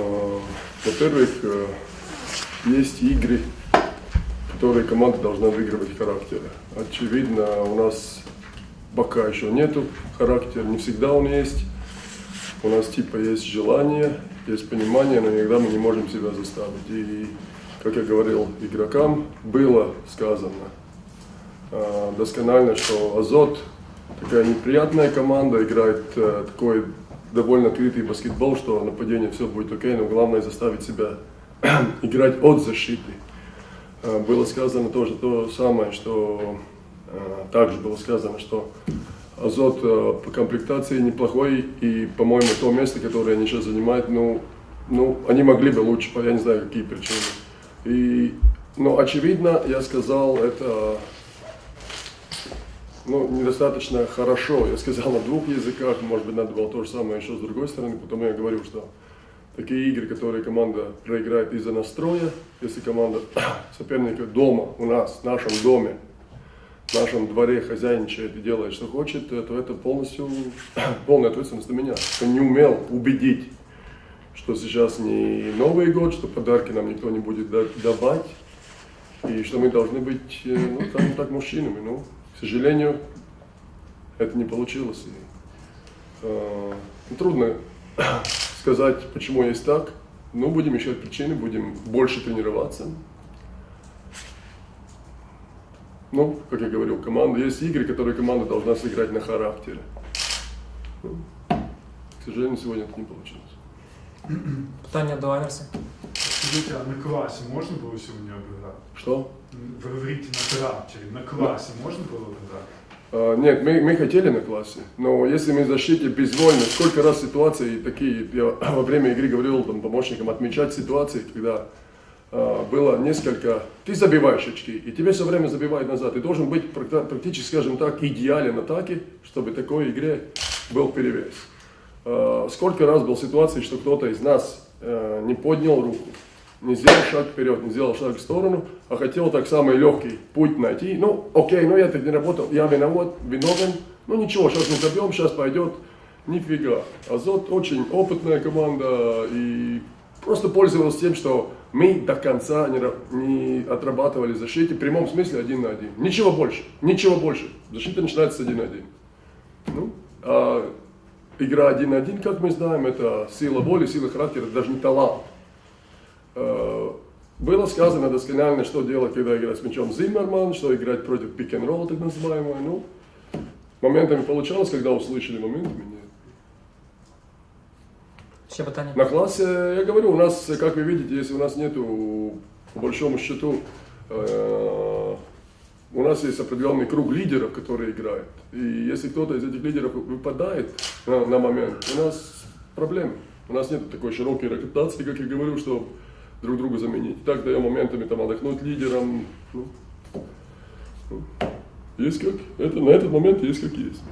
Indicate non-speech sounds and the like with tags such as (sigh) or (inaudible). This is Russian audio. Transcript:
А, Во-первых, э, есть игры, которые команда должна выигрывать характер. Очевидно, у нас пока еще нету характера, не всегда он есть. У нас типа есть желание, есть понимание, но иногда мы не можем себя заставить. И, как я говорил игрокам, было сказано э, досконально, что Азот такая неприятная команда, играет э, такой довольно открытый баскетбол, что нападение все будет окей, но главное заставить себя (clears throat) играть от защиты. Э, Было сказано тоже то самое, что э, также было сказано, что Азот э, по комплектации неплохой, и, по-моему, то место, которое они сейчас занимают, ну, ну, они могли бы лучше, я не знаю, какие причины. И, но, очевидно, я сказал, это ну, недостаточно хорошо. Я сказал на двух языках, может быть, надо было то же самое еще с другой стороны, потому я говорю, что такие игры, которые команда проиграет из-за настроя, если команда (coughs) соперника дома, у нас, в нашем доме, в нашем дворе хозяйничает и делает, что хочет, то это полностью (coughs) полная ответственность на меня. Что не умел убедить, что сейчас не Новый год, что подарки нам никто не будет да- давать, и что мы должны быть, э, ну, скажем так, мужчинами. Ну, к сожалению, это не получилось. И, э, трудно (coughs) сказать, почему есть так. Но будем искать причины, будем больше тренироваться. Ну, как я говорил, команда, есть игры, которые команда должна сыграть на характере. Ну, к сожалению, сегодня это не получилось. Питання до. Скажите, а на классе можно было сегодня обыграть? Что? Вы говорите на характере, на классе можно было обыграть? А, Нет, мы, мы хотели на классе, но если мы в защите безвольны, сколько раз ситуации такие, я (coughs) во время игры говорил там, помощникам отмечать ситуации, когда а, было несколько, ты забиваешь очки, и тебе все время забивают назад. Ты должен быть практи- практически, скажем так, идеален атаке, чтобы в такой игре был перевес. А, Сколько раз был ситуации, что кто-то из нас э, не поднял руку, не сделал шаг вперед, не сделал шаг в сторону, а хотел так самый легкий путь найти. Ну, окей, ну я так не работал, я виноват, виновен. Ну ничего, сейчас мы забьем, сейчас пойдет. Нифига. Азот очень опытная команда и просто пользовалась тем, что мы до конца не, не отрабатывали защите в прямом смысле один на один. Ничего больше, ничего больше. Защита начинается один на один. Ну, а игра один на один, как мы знаем, это сила воли, сила характера, даже не талант. Э, Было сказано досконально, что делать, когда играть с мячом Зиммерман, что играть против пик-н-ролла, так называемого. Ну, моментами получалось, когда услышали, моментами нет. На классе, я говорю, у нас, как вы видите, если у нас нету, по большому счету, э, у нас есть определенный круг лидеров, которые играют. И если кто-то из этих лидеров выпадает на, на момент, у нас проблемы. У нас нет такой широкой ротации, как я говорю, чтобы друг друга заменить. Так даем моментами там отдохнуть лидерам. Ну, ну, есть как, это, на этот момент есть как есть.